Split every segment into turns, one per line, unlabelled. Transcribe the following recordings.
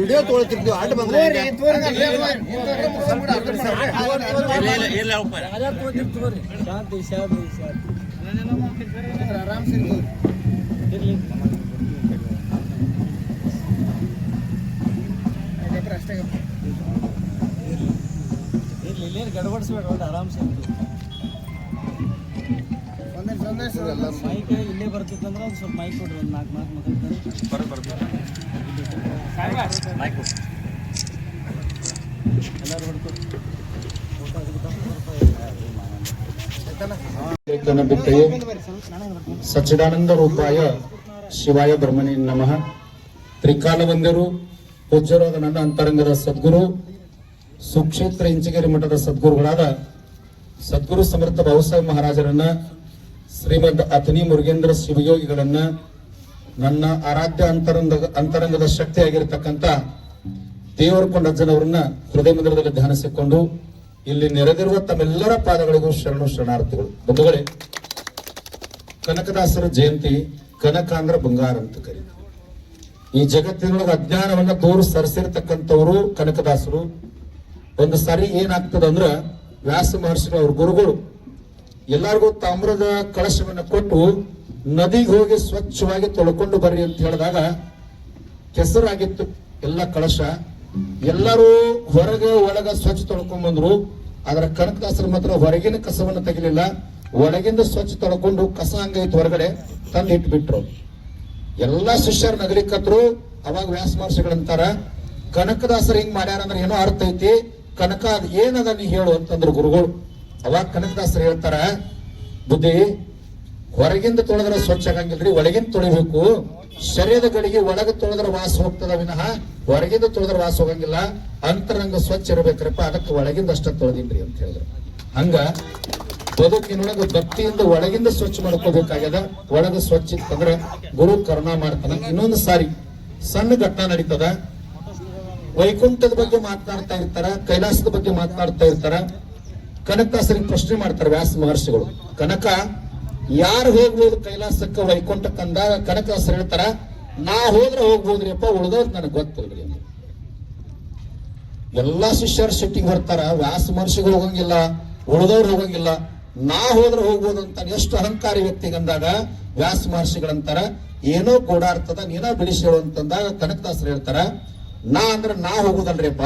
Video ತೊಗೊಳ್ತಿರ್ತೀವಿ ಆಟ ಬಂದ್ರೆ
ಶಾಂತಿ ಶಾಂತಿ ಶಾಂತಿ ಇರ್ಲಿ ಇಲ್ಲೇನು ಗಡಬಡಿಸ್ಬೇಡ ಆರಾಮ್ಸೆ. ಮೈಕ್ ಇಲ್ಲೇ ಬರ್ತಿತ್ತಂದ್ರೆ ಒಂದು ಸ್ವಲ್ಪ ಮೈಕ್ ಕೊಡ್ರಿ ಒಂದು ನಾಲ್ಕು ನಾಲ್ಕು ಮಕ್ಕಳು ಎಲ್ಲರೂ ಹೊಡ್ಕೊಡ್ರಿ
ಲೇಖನ ಬಿಟ್ಟೆಯೇ ಸಚ್ಚಿದಾನಂದ ರೂಪಾಯ ಶಿವಾಯ ಬ್ರಹ್ಮಣಿ ನಮಃ. ತ್ರಿಕಾಲ ಬಂದರು ಪೂಜ್ಯರಾದ ನನ್ನ ಅಂತರಂಗದ ಸದ್ಗುರು ಸುಕ್ಷೇತ್ರ ಇಂಚಗೇರಿ ಮಠದ ಸದ್ಗುರುಗಳಾದ ಸದ್ಗುರು ಸಮರ್ಥ ಬಾಬುಸಾಹೇಬ್ ಮಹಾರಾಜರನ್ನ ಶ್ರೀಮದ್ ಅತನಿ ಮುರುಗೇಂದ್ರ ಶಿವಯೋಗಿಗಳನ್ನ ನನ್ನ ಆರಾಧ್ಯ ಅಂತರಂಗ, ಅಂತರಂಗದ ಶಕ್ತಿಯಾಗಿರ್ತಕ್ಕಂಥ ದೇವರಕೊಂಡ ಅಜ್ಜನವರನ್ನ ಹೃದಯ ಮಂದಿರದಲ್ಲಿ ಧ್ಯಾನಿಸಿಕೊಂಡು ಇಲ್ಲಿ ನೆರೆದಿರುವ ತಮ್ಮೆಲ್ಲರ ಪಾದಗಳಿಗೂ ಶರಣು ಶರಣಾರ್ಥಿಗಳು. ಬಂಧುಗಳೇ, ಕನಕದಾಸರ ಜಯಂತಿ ಕನಕ ಅಂದ್ರ ಬಂಗಾರ ಅಂತ ಕರೀತಾರೆ. ಈ ಜಗತ್ತಿನೊಳಗೆ ಅಜ್ಞಾನವನ್ನ ದೂರ ಸರಿಸಿರ್ತಕ್ಕಂಥವರು ಕನಕದಾಸರು. ಒಂದು ಸಾರಿ ಏನಾಗ್ತದ ಅಂದ್ರ ವ್ಯಾಸ ಮಹರ್ಷಿಗಳು, ಅವ್ರ ಗುರುಗಳು ಎಲ್ಲರಿಗೂ ತಾಮ್ರದ ಕಳಶವನ್ನು ಕೊಟ್ಟು ನದಿಗೆ ಹೋಗಿ ಸ್ವಚ್ಛವಾಗಿ ತೊಳ್ಕೊಂಡು ಬರ್ರಿ ಅಂತ ಹೇಳಿದಾಗ ಕೆಸರಾಗಿತ್ತು ಎಲ್ಲ ಕಳಶ. ಎಲ್ಲರೂ ಹೊರಗೆ ಒಳಗ ಸ್ವಚ್ಛ ತೊಳ್ಕೊಂಡ್ ಬಂದ್ರು. ಅದರ ಕನಕದಾಸರು ಮಾತ್ರ ಹೊರಗಿನ ಕಸವನ್ನು ತೆಗಿಲಿಲ್ಲ. ಒಳಗಿಂದ ಸ್ವಚ್ಛ ತೊಳ್ಕೊಂಡು ಕಸ ಹಂಗೈತು ಹೊರಗಡೆ, ತಂದು ಇಟ್ಬಿಟ್ರು. ಎಲ್ಲಾ ಶಿಷ್ಯರ ನಗರಿಕತ್ರು ಅವಾಗ ವ್ಯಾಸ ಮಹರ್ಷಿಗಳಂತಾರ ಕನಕದಾಸರು ಹಿಂಗ್ ಮಾಡ್ಯಾರ ಅಂದ್ರೆ ಏನೋ ಅರ್ಥ ಐತಿ. ಕನಕ ಅದ್ ಏನದ ನೀ ಹೇಳು ಅಂತಂದ್ರು ಗುರುಗಳು. ಅವಾಗ ಕನಕದಾಸರು ಹೇಳ್ತಾರ, ಬುದ್ಧಿ, ಹೊರಗಿಂದ ತೊಳೆದ್ರೆ ಸ್ವಚ್ಛ ಆಗಂಗಿಲ್ರಿ, ಒಳಗಿಂದ ತೊಳಿಬೇಕು. ಶರೀರದ ಗಡಿಗೆ ಒಳಗೆ ತೊಳೆದ್ರೆ ವಾಸ ಹೋಗ್ತದ ವಿನಃ ಹೊರಗಿಂದ ತೊಳೆದ್ರೆ ವಾಸ ಹೋಗಂಗಿಲ್ಲ. ಅಂತರಂಗ ಸ್ವಚ್ಛ ಇರಬೇಕ್ರಪ್ಪ, ಅದಕ್ಕೆ ಒಳಗಿಂದ ಅಷ್ಟ ತೊಳೆದಿನ್ರಿ ಅಂತ ಹೇಳಿದ್ರು. ಹಂಗ ಬದುಕಿನೊಳಗೆ ಭಕ್ತಿಯಿಂದ ಒಳಗಿಂದ ಸ್ವಚ್ಛ ಮಾಡ್ಕೋಬೇಕಾಗ್ಯದ. ಒಳಗ ಸ್ವಚ್ಛ ಇತ್ತಂದ್ರೆ ಗುರು ಕರುಣಾ ಮಾಡ್ತಾನ. ಇನ್ನೊಂದು ಸಾರಿ ಸಣ್ಣ ಘಟನಾ ನಡೀತದ. ವೈಕುಂಠದ ಬಗ್ಗೆ ಮಾತನಾಡ್ತಾ ಇರ್ತಾರ, ಕೈಲಾಸದ ಬಗ್ಗೆ ಮಾತನಾಡ್ತಾ ಇರ್ತಾರ. ಕನಕದಾಸರಿಗೆ ಪ್ರಶ್ನೆ ಮಾಡ್ತಾರೆ ವ್ಯಾಸ ಮಹರ್ಷಿಗಳು. ಕನಕ, ಯಾರು ಹೋಗ್ಬೋದು ಕೈಲಾಸಕ್ಕೆ ವೈಕುಂಠಕ್ಕೆ ಅಂದಾಗ ಕನಕದಾಸರು ಹೇಳ್ತಾರ? ನಾ ಹೋದ್ರೆ ಹೋಗ್ಬೋದ್ರಿ ಅಪ್ಪ ಉಳ್ದವ್ರು ನನಗೆ ಗೊತ್ತಿಲ್ಲ ಎಲ್ಲಾ ಶಿಷ್ಯರು ಸಿಟ್ಟಿಗೆ ಬರ್ತಾರ, ವ್ಯಾಸ ಮಹರ್ಷಿಗಳು ಹೋಗಂಗಿಲ್ಲ, ಉಳಿದವ್ರು ಹೋಗಂಗಿಲ್ಲ. ನಾ ಹೋದ್ರೆ ಹೋಗ್ಬೋದು ಅಂತ ಎಷ್ಟು ಅಹಂಕಾರಿ ವ್ಯಕ್ತಿಗೆ ಅಂದಾಗ ವ್ಯಾಸ ಮಹರ್ಷಿಗಳಂತಾರ ಏನೋ ಗೋಡಾಡ್ತದ ನೀನೋ ಬಿಡಿಸಿ ಹೇಳು ಅಂತಂದಾಗ ಕನಕದಾಸರು ಹೇಳ್ತಾರ, ನಾ ಅಂದ್ರೆ ನಾ ಹೋಗುದಲ್ರಿಪ್ಪ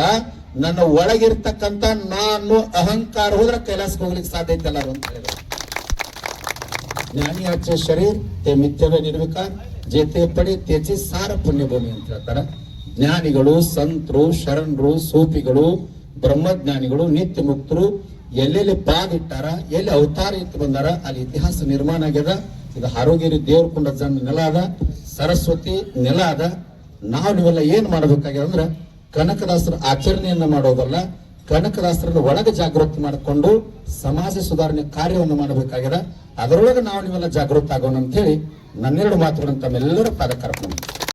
ನನ್ನ ಒಳಗಿರ್ತಕ್ಕಂಥ ನಾನು ಅಹಂಕಾರ ಹೋದ್ರೆ ಕೈಲಾಸಕ್ಕೆ ಹೋಗ್ಲಿಕ್ಕೆ ಸಾಧ್ಯ ಇದ್ದಲ್ಲ ಅಂತ ಹೇಳಿದ್ರು. ಜ್ಞಾನಿ ಆಚೆ ಶರೀರ್, ತೇ ಮಿಥ್ಯವೇ ನಿರ್ವಿಕಾರ ಜೇತೆ ಪಡಿ ತ್ಯಜಿ ಸಾರ ಪುಣ್ಯ ಭೂಮಿ ಅಂತ ಹೇಳ್ತಾರೆ. ಜ್ಞಾನಿಗಳು, ಸಂತರು, ಶರಣರು, ಸೂಪಿಗಳು, ಬ್ರಹ್ಮಜ್ಞಾನಿಗಳು, ನಿತ್ಯ ಮುಕ್ತರು, ಎಲ್ಲೆಲ್ಲಿ ಪಾದಿಟ್ಟಾರ, ಎಲ್ಲಿ ಅವತಾರ ಇತ್ತು ಬಂದಾರ, ಅಲ್ಲಿ ಇತಿಹಾಸ ನಿರ್ಮಾಣ ಆಗ್ಯದ. ಇದು ಆರೋಗ್ಯರಿ ದೇವ್ರ ಜನ ನೆಲ ಅದ. ಸರಸ್ವತಿ ನೆಲ ಅದ. ನಾವು ಇವೆಲ್ಲ ಏನ್ ಮಾಡ್ಬೇಕಾಗ್ಯದ ಅಂದ್ರೆ ಕನಕದಾಸರ ಆಚರಣೆಯನ್ನು ಮಾಡೋದಲ್ಲ, ಕನಕದಾಸರನ್ನು ಒಳಗೆ ಜಾಗೃತಿ ಮಾಡಿಕೊಂಡು ಸಮಾಜ ಸುಧಾರಣೆ ಕಾರ್ಯವನ್ನು ಮಾಡಬೇಕಾಗಿದೆ. ಅದರೊಳಗೆ ನಾವು ನೀವೆಲ್ಲ ಜಾಗೃತ ಆಗೋಣ ಅಂತ ಹೇಳಿ ನನ್ನೆರಡು ಮಾತುಗಳನ್ನು ತಮ್ಮೆಲ್ಲರ ಕರ್ಕೊಂಡು